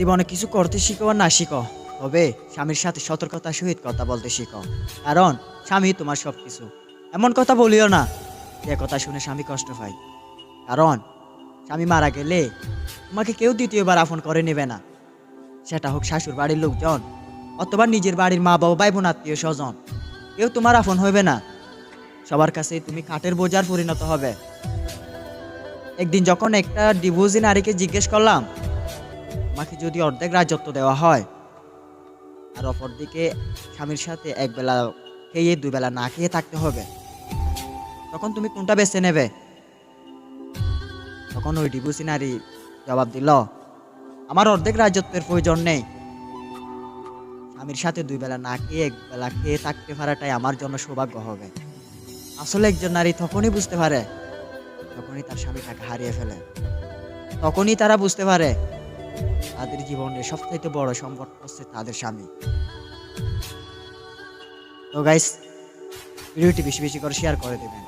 জীবনে কিছু করতে শিখো আর না শিখো। তবে স্বামীর সাথে সতর্কতার সহিত কথা বলতে শিখো। কারণ স্বামী তোমার সব কিছু এমন কথা বলিও না যে কথা শুনে স্বামী কষ্ট পায়। কারণ স্বামী মারা গেলে তোমাকে কেউ দ্বিতীয়বার আপন করে নেবে না। সেটা হোক শাশুর বাড়ির লোকজন অথবা নিজের বাড়ির মা বাবা, ভাই বোন, আত্মীয় স্বজন। কেউ তোমার আপন হবে না। সবার কাছে তুমি কাঠের বোঝার পরিণত হবে। একদিন যখন একটা ডিভোর্সি নারীকে জিজ্ঞেস করলাম আমাকে যদি অর্ধেক রাজত্ব দেওয়া হয় আর অপরদিকে স্বামীর সাথে এক বেলা খেয়ে দুই বেলা না খেয়ে থাকতে হবে, তখন তুমি কোনটা বেছে নেবে? তখন ওই ডিভোর্সি নারী জবাব দিল, আমার অর্ধেক রাজত্বের প্রয়োজন নেই। স্বামীর সাথে দুই বেলা না খেয়ে এক বেলা খেয়ে থাকতে পারাটাই আমার জন্য সৌভাগ্য হবে। আসলে একজন নারী তখনই বুঝতে পারে তখনই তার স্বামীটাকে হারিয়ে ফেলে, তখনই তারা বুঝতে পারে তাদের জীবনে সবচাইতে বড় সম্পদ হচ্ছে তাদের স্বামী। তো গাইস ভিডিওটি বেশি বেশি করে শেয়ার করে দেবেন।